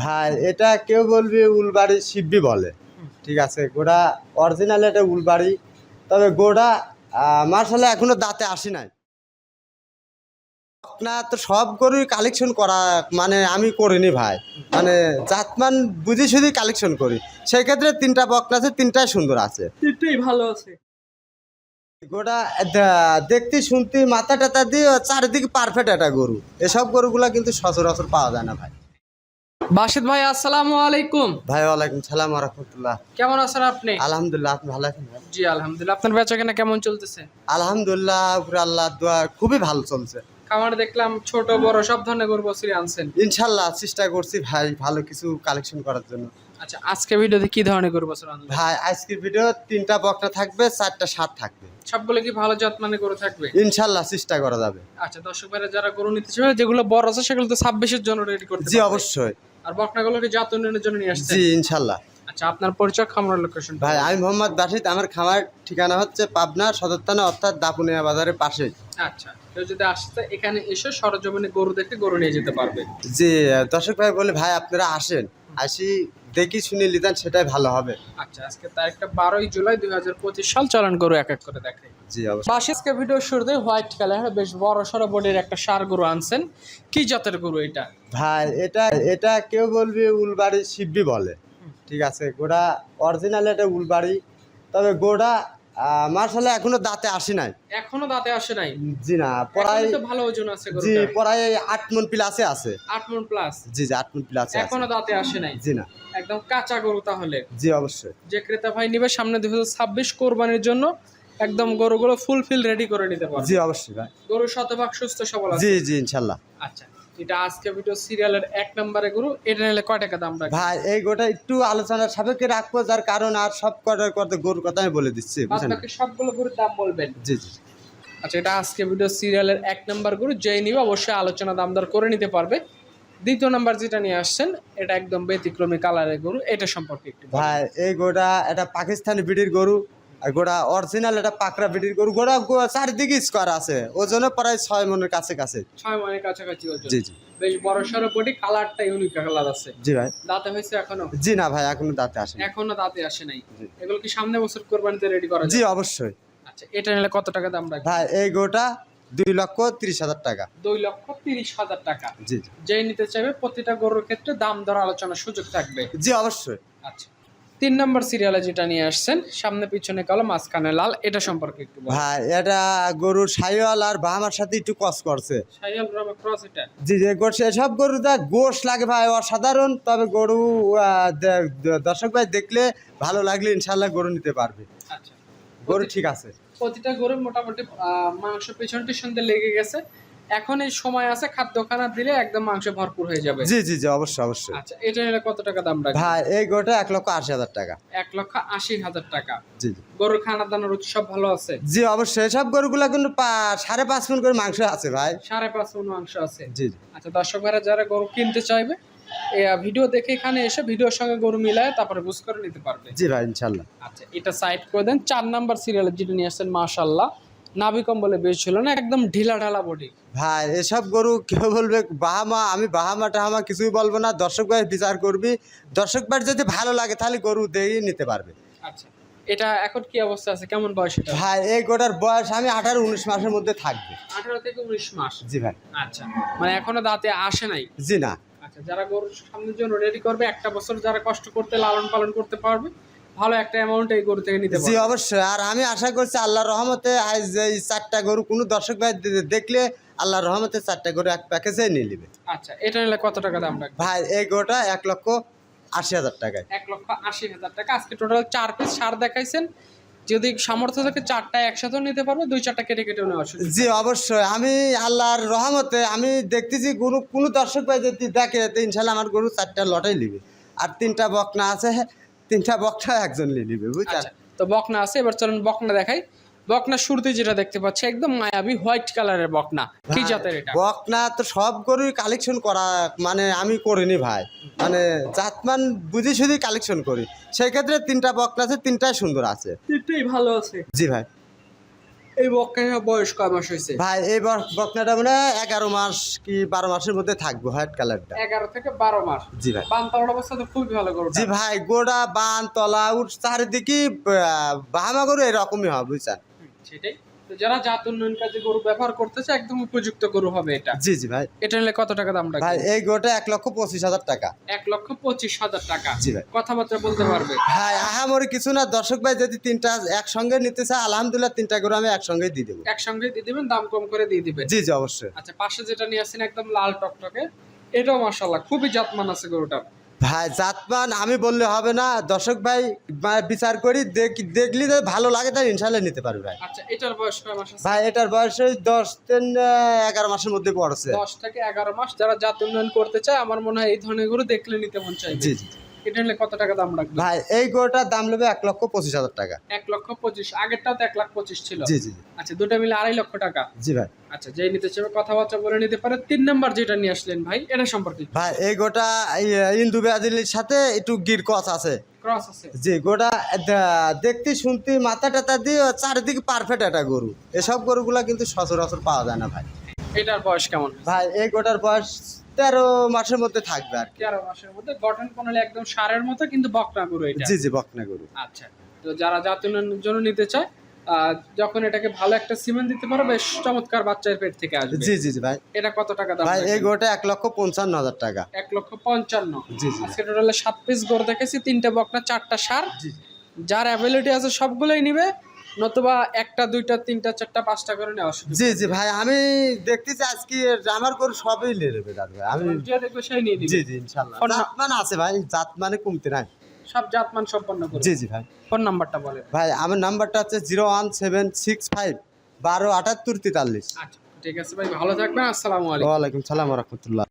ভাই এটা কেউ বলবি উলবাড়ি শিববি বলে। ঠিক আছে গোড়া অরিজিনাল এটা উলবাড়ি। তবে গোড়া মার্শালে এখনও দাঁতে আসি নাই। না তো সব গরুই কালেকশন করা মানে আমি করিনি ভাই। মানে জাতমান বুঝি শুধু কালেকশন করি। সেই ক্ষেত্রে তিনটা বকনা আছে তিনটাই সুন্দর আছে। তিনটেই ভালো আছে। গোটা দেখতে শুনতে মাথা টাথা দিয়ে চারিদিকে পারফেক্ট একটা গরু। এসব গরুগুলা কিন্তু সচরাচর পাওয়া যায় না ভাই। বাসিদ ভাই আসসালামু আলাইকুম। ভাই ওয়ালাইকুম সালাম রহমতুল্লাহ। কেমন আছেন আপনি? আলহামদুলিল্লাহ আপনি ভালো আছেন? জি আলহামদুলিল্লাহ। আপনার বেচাকেনা কেমন চলতেছে? আলহামদুলিল্লাহ উপরে আল্লাহ দোয়া খুবই ভালো চলছে। খামার দেখলাম ছোট বড় সব ধরনের গরু বছরই আনছেন। ইনশাল্লাহ চেষ্টা করছি ভাই ভালো কিছু কালেকশন করার জন্য। আচ্ছা আজকে ভিডিওতে কি ধরনের গরু বছর আনলেন ভাই আজকের ভিডিও তিনটা বকনা থাকবে চারটা সাত থাকবে। সবগুলো কি ভালো জাত মানে গরু থাকবে? ইনশাল্লাহ চেষ্টা করা যাবে। আচ্ছা দর্শক ভাইরা যারা গরু নিতে চাবে যেগুলো বড় আছে সেগুলো তো ছাব্বিশের জন্য রেডি করতে জি অবশ্যই। আর বকনাগুলোকে জাত উন্নয়নের জন্য নিয়ে আসছে? জি ইনশাল্লাহ। আচ্ছা আপনার পরিচয় খামার লোকেশন ভাই আমি মোহাম্মদ বাসিদ আমার খামার ঠিকানা হচ্ছে পাবনা সদর থানা অর্থাৎ দাপুনিয়া বাজারের পাশে আচ্ছা কেউ যদি আসতে এখানে এসে সরজমিনে গরু দেখে গরু নিয়ে যেতে পারবে। জি দর্শক ভাই বলে ভাই আপনারা আসেন। আসি দেখি শুনে নিতেন সেটাই ভালো হবে। আচ্ছা আজকে তারিখটা বারোই জুলাই দুই হাজার পঁচিশ সাল চালান গরু এক এক করে দেখে। জি অবশ্যই। বাসিসকে ভিডিও শুরুতে হোয়াইট কালার বেশ বড় সড়ো বডির একটা সার গরু আনছেন। কি জাতের গরু এটা? ভাই এটা এটা কেউ বলবে উলবাড়ি শিববি বলে। ঠিক আছে গোড়া অরিজিনাল এটা উলবাড়ি। তবে গোড়া মার্শালে এখনও দাঁতে আসি নাই। এখনও দাঁতে আসে নাই? জি না প্রায় তো ভালো ওজন আছে জি প্রায় আট মন প্লাসে আছে। আট মন প্লাস জি জি আট মন প্লাসে এখনও দাঁতে আসে নাই? জি না। একদম কাঁচা গরু তাহলে? জি অবশ্যই। যে ক্রেতা ভাই নিবে সামনে দুই হাজার ছাব্বিশ কোরবানির জন্য একদম গরুগুলো ফুলফিল রেডি করে নিতে পারবে। জি অবশ্যই ভাই। গরু শতভাগ সুস্থ সবল আছে। জি জি ইনশাল্লাহ আচ্ছা। এটা আজকে ভিডিও সিরিয়ালের এক নম্বরে গরু এটা নিলে কয় টাকা দাম রাখবে? ভাই এই গোটা একটু আলোচনার সাপেক্ষে রাখব যার কারণ আর সব কটার করতে গরুর কথা আমি বলে দিচ্ছি বাকি সবগুলো গরুর দাম বলবেন। জি জি আচ্ছা এটা আজকে ভিডিও সিরিয়ালের এক নাম্বার গরু যেই নিবে অবশ্যই আলোচনা দামদার করে নিতে পারবে। দ্বিতীয় নাম্বার যেটা নিয়ে আসছেন এটা একদম ব্যতিক্রমী কালারের গরু এটা সম্পর্কে একটু ভাই এই গোটা এটা পাকিস্তানি বিডির গরু আর গোটা অরিজিনাল এটা পাকড়া বিডির গরু গোটা গো- চারিদিকে স্কোয়ার আছে। ওজনে প্রায় ছয় মনের কাছে কাছে ছয় মাসের কাছাকাছি জি জি। বেশ বড় সড়ো বডি কালারটা ইউনিক কালার আছে। জি ভাই। দাঁতে হয়েছে এখনও? জি না ভাই এখনও দাঁতে আসে এখনও দাঁতে আসে নাই। এগুলো কি সামনে বছর কোরবানিতে রেডি করা জি অবশ্যই। আচ্ছা এটা নিলে কত টাকা দাম রাখবে ভাই এই গোটা দুই লক্ষ তিরিশ হাজার টাকা। দুই লক্ষ তিরিশ হাজার টাকা। জি জি। যেই নিতে চাইবে প্রতিটা গরুর ক্ষেত্রে দাম দর আলোচনার সুযোগ থাকবে। জি অবশ্যই। আচ্ছা। তিন নম্বর সিরিয়ালে যেটা নিয়ে আসছেন সামনে পিছনে কালো মাঝখানে লাল এটা সম্পর্কে একটু ভাই এটা গরুর সাইওয়াল আর বাহামার সাথে একটু কস করছে। সাইয়াল রবে ক্রস এটা? জি যে গোশ এসব গরু দা গোশ লাগে ভাই অসাধারণ। তবে গরু দর্শক ভাই দেখলে ভালো লাগলে ইনশাল্লাহ গরু নিতে পারবে। আচ্ছা। গরু ঠিক আছে। প্রতিটা গরু মোটামুটি মাংস পেছন টেছন দিয়ে লেগে গেছে। এখন এই সময় আছে খাদ্য খাদ্যখানা দিলে একদম মাংস ভরপুর হয়ে যাবে। জি জি জি অবশ্যই অবশ্যই। আচ্ছা এটা নিলে কত টাকা দাম রাখবে ভাই এই গোটা এক লক্ষ আশি হাজার টাকা। এক লক্ষ আশি হাজার টাকা। জি জি। গরুর খানা দানার উৎসব ভালো আছে? জি অবশ্যই এসব গরুগুলা কিন্তু সাড়ে পাঁচ মন করে মাংস আছে ভাই। সাড়ে পাঁচ মন মাংস আছে। জি জি। আচ্ছা দর্শক ভাইরা যারা গরু কিনতে চাইবে এই ভিডিও দেখে এখানে এসে ভিডিওর সঙ্গে গরু মিলায় তারপরে বুঝ করে নিতে পারবে। জি ভাই ইনশাল্লাহ। আচ্ছা এটা সাইড করে দেন। চার নাম্বার সিরিয়ালে যেটা নিয়ে আসছেন মাশাল্লাহ নাভি কম্বলে বেশ ছিল না? একদম ঢিলা ঢালা বডি। ভাই এসব গরু কেউ বলবে বাহামা আমি বাহামা টাহামা কিছুই বলব না দর্শক ভাই বিচার করবি। দর্শক ভাই যদি ভালো লাগে তাহলে গরু দিয়ে নিতে পারবে। আচ্ছা এটা এখন কি অবস্থা আছে? কেমন বয়স এটা? ভাই এই গোটার বয়স আমি আঠারো উনিশ মাসের মধ্যে থাকবে। আঠারো থেকে উনিশ মাস? জি ভাই। আচ্ছা মানে এখনও দাঁতে আসে নাই? জি না। আচ্ছা যারা গরু সামনের জন্য রেডি করবে একটা বছর যারা কষ্ট করতে লালন পালন করতে পারবে ভালো একটা অ্যামাউন্ট এই গরু থেকে নিতে জি অবশ্যই। আর আমি আশা করছি আল্লাহর রহমতে আজ এই চারটা গরু কোনো দর্শক ভাই দেখলে আল্লাহর রহমতে চারটা গরু এক প্যাকেজে নিয়ে নেবে। আচ্ছা এটা নিলে কত টাকা দাম রাখবে? ভাই এই গরুটা এক লক্ষ আশি হাজার টাকায়। এক লক্ষ আশি হাজার টাকা। আজকে টোটাল চার পিস সার দেখাইছেন। যদি সামর্থ্য থাকে চারটা একসাথেও নিতে পারবে দুই চারটা কেটে কেটে নেওয়া জি অবশ্যই। আমি আল্লাহর রহমতে আমি দেখতেছি গরু কোনো দর্শক ভাই যদি দেখে ইনশাল্লাহ আমার গরু চারটা লটাই নিবে। আর তিনটা বকনা আছে তিনটা বকনা একজন নিয়ে নিবে বুঝছেন? আচ্ছা তো বকনা আছে এবার চলুন বকনা দেখাই। বকনা শুরুতে যেটা দেখতে পাচ্ছি একদম মায়াবী হোয়াইট কালারের বকনা কি জাতের এটা? বকনা তো সব গরুই কালেকশন করা মানে আমি করিনি ভাই। মানে জাতমান বুঝি শুধু কালেকশন করি। সেই ক্ষেত্রে তিনটা বকনা আছে তিনটাই সুন্দর আছে। তিনটাই ভালো আছে। জি ভাই। এই বকনা বয়স কয় মাস হয়েছে? ভাই এই বকনাটা মানে এগারো মাস কি বারো মাসের মধ্যে থাকব হোয়াইট কালারটা। এগারো থেকে বারো মাস। জি ভাই। বানতলার অবস্থা তো খুবই ভালো গরুটা। জি ভাই গোড়া বান তলা উঠ চারিদিকে বাহামা গরু এরকমই হবে বুঝছেন? সেটাই। যারা জাত উন্নয়ন কাজে গরু ব্যবহার করতেছে একদম উপযুক্ত গরু হবে এটা। জি জি ভাই। এটা নিলে কত টাকা দাম ভাই এই গোটা এক লক্ষ পঁচিশ হাজার টাকা। এক লক্ষ পঁচিশ হাজার টাকা। জি ভাই। কথাবার্তা বলতে পারবে। ভাই আহামরি কিছু না। দর্শক ভাই যদি তিনটা একসঙ্গে নিতে চায় আলহামদুলিল্লাহ তিনটা গরু আমি একসঙ্গে দিয়ে দেবো। একসঙ্গে দিয়ে দিবেন দাম কম করে দিয়ে দিবেন। জি জি অবশ্যই। আচ্ছা পাশে যেটা নিয়ে আসছেন একদম লাল টকটকে। এটাও মাশাল্লাহ খুবই জাতমান আছে গরুটা। ভাই জাতমান আমি বললে হবে না। দর্শক ভাই বিচার করি দেখ- দেখলি যে ভালো লাগে তাই ইনশাল্লাহ নিতে পারবে ভাই। আচ্ছা এটার বয়স ভাই এটার বয়স ওই দশ থেকে এগারো মাসের মধ্যে পড়ছে। দশ থেকে এগারো মাস যারা জাত উন্নয়ন করতে চায় আমার মনে হয় এই ধরনের গরু দেখলে নিতে মন চাই জি জি। এটা কত টাকা দাম রাখবে ভাই এই গরুটার দাম নেবে এক লক্ষ পঁচিশ হাজার টাকা। এক লক্ষ পঁচিশ। আগেরটাও তো এক লাখ পঁচিশ ছিল। জি জি। আচ্ছা দুটো মিলে আড়াই লক্ষ টাকা। জি ভাই। আচ্ছা যেই নিতে চাইবে কথাবার্তা বলে নিতে পারে। তিন নাম্বার যেটা নিয়ে আসলেন ভাই এটা সম্পর্কে ভাই এই গোটা ইন্দু বেয়াদিলির সাথে একটু গির আছে। ক্রস আছে। জি গোটা দেখতে শুনতে মাথা টাথা দিয়ে চারিদিকে পারফেক্ট একটা গরু। এসব গরুগুলা কিন্তু সচরাচর পাওয়া যায় না ভাই। এটার বয়স কেমন? ভাই এই গোটার বয়স তেরো মাসের মধ্যে থাকবে আর তেরো মাসের মধ্যে গঠন প্রণালী একদম সারের মতো কিন্তু বকনা গরু এটা। জি জি বকনা গরু। আচ্ছা তো যারা জাত উন্নয়নের জন্য নিতে চায় যখন এটাকে ভালো একটা সিমেন্ট দিতে পারো বেশ চমৎকার বাচ্চার পেট থেকে আসবে। জি জি জি ভাই। এটা কত টাকা দাম ভাই এই? গোটা এক লক্ষ পঞ্চান্ন হাজার টাকা। এক লক্ষ পঞ্চান্ন। জি জি আজকে টোটালে সাত পিস গরু দেখেছি তিনটা বকনা চারটা সার। জি। যার অ্যাবিলিটি আছে সবগুলোই নিবে। নতুবা একটা দুইটা তিনটা চারটা পাঁচটা করে নেওয়া সুযোগ জি জি ভাই আমি দেখতেছি আজকে আমার গরু সবই নিয়ে নেবে দাদা ভাই। আমি যে দেখবে সেই নিয়ে নিবে। জি জি না- জাতমান আছে ভাই জাত মানে কমতে নাই। সব জাত জাতমান সম্পন্ন করে জি জি ভাই। ফোন নাম্বারটা বলে ভাই আমার নাম্বারটা হচ্ছে zero one seven six five বারো আটাত্তর তেতাল্লিশ। আচ্ছা ঠিক আছে ভাই ভালো থাকবেন। আসসালামু আলাইকুম। ওয়ালাইকুম সালাম রহমতুল্লাহ।